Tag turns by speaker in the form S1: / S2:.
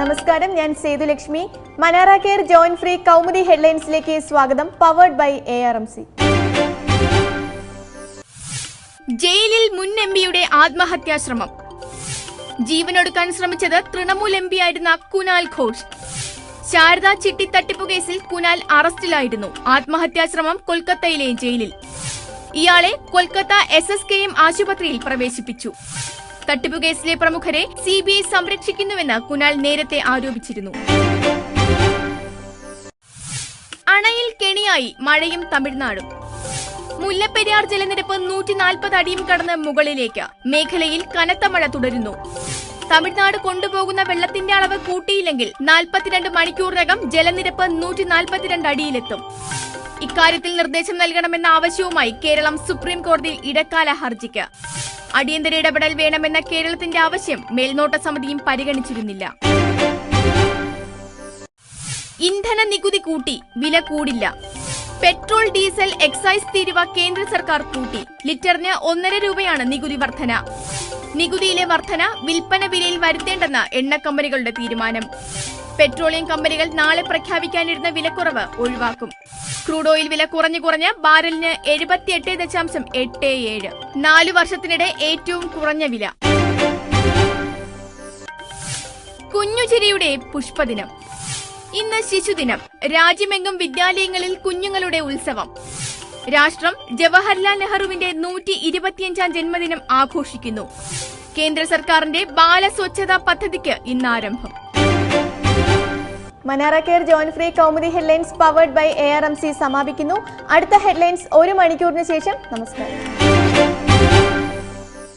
S1: നമസ്കാരം ഞാൻ Sethulakshmi Manara care joint free Kaumudi ഹെഡ്ലൈൻസിലേക്ക് സ്വാഗതം powered by A R M C
S2: ജയിലിൽ മുൻ എം പിയുടെ ആത്മഹത്യാശ്രമം ജീവനൊടുക്കാൻ ശ്രമിച്ചത് തൃണമൂൽ എം ആയിരുന്ന കുനാൽ ഘോഷ്. ശാരദ ചിട്ടി തട്ടിപ്പു കേസിൽ കുനാൽ അറസ്റ്റിലായിരുന്നു. ആത്മഹത്യാശ്രമം കൊൽക്കത്തയിലെ ജയിലിൽ. ഇയാളെ Kolkata S S K M ആശുപത്രിയിൽ പ്രവേശിപ്പിച്ചു. തട്ടിപ്പു കേസിലെ പ്രമുഖരെ സി ബി ഐ സംരക്ഷിക്കുന്നുവെന്ന് കുനാൽ നേരത്തെ ആരോപിച്ചിരുന്നു. അണയിൽ കെണിയായി മഴയും തമിഴ്നാടും. മുല്ലപ്പെരിയാർ ജലനിരപ്പ് നൂറ്റി നാൽപ്പത് അടിയും കടന്ന് മുകളിലേക്ക്. മേഖലയിൽ കനത്ത മഴ തുടരുന്നു. തമിഴ്നാട് കൊണ്ടുപോകുന്ന വെള്ളത്തിന്റെ അളവ് കൂട്ടിയില്ലെങ്കിൽ നാൽപ്പത്തിരണ്ട് മണിക്കൂറിനകം ജലനിരപ്പ് നൂറ്റി നാൽപ്പത്തിരണ്ട് അടിയിലെത്തും. ഇക്കാര്യത്തിൽ നിർദ്ദേശം നൽകണമെന്ന ആവശ്യവുമായി കേരളം സുപ്രീം കോടതിയിൽ ഇടക്കാല ഹർജിക്ക്. അടിയന്തര ഇടപെടൽ വേണമെന്ന കേരളത്തിന്റെ ആവശ്യം മേൽനോട്ട സമിതിയും പരിഗണിച്ചിരുന്നില്ല. ഇന്ധന നികുതി കൂട്ടി വില കൂടില്ല. പെട്രോൾ ഡീസൽ എക്സൈസ് തീരുവ കേന്ദ്ര സർക്കാർ കൂട്ടി. ലിറ്ററിന് ഒന്നര രൂപയാണ് നികുതി വർധന. നികുതിയിലെ വർധന വിൽപ്പന വിലയിൽ വരുത്തേണ്ടെന്ന എണ്ണ കമ്പനികളുടെ തീരുമാനം. പെട്രോളിയം കമ്പനികൾ നാളെ പ്രഖ്യാപിക്കാനിരുന്ന വിലക്കുറവ് ഒഴിവാക്കും. ക്രൂഡ് ഓയിൽ വില കുറഞ്ഞു കുറഞ്ഞ് ബാരലിന് എഴുപത്തിയെട്ട് ദശാംശം എട്ട് ഏഴ്. നാലു വർഷത്തിനിടെ ഏറ്റവും കുറഞ്ഞ വില. കുഞ്ഞുചിരിയുടെ പുഷ്പദിനം. ഇന്ന് ശിശുദിനം. രാജ്യമെങ്ങും വിദ്യാലയങ്ങളിൽ കുഞ്ഞുങ്ങളുടെ ഉത്സവം. രാഷ്ട്രം ജവഹർലാൽ നെഹ്റുവിന്റെ നൂറ്റി ഇരുപത്തിയഞ്ചാം ജന്മദിനം ആഘോഷിക്കുന്നു. കേന്ദ്ര സർക്കാരിന്റെ ബാലസ്വച്ഛതാ പദ്ധതിക്ക് ഇന്ന് ആരംഭം
S1: Manara care joint free Kaumudi headlines powered by A R M C സമാപിക്കുന്നു. അടുത്ത ഹെഡ്ലൈൻസ് ഒരു മണിക്കൂറിന് ശേഷം. നമസ്കാരം.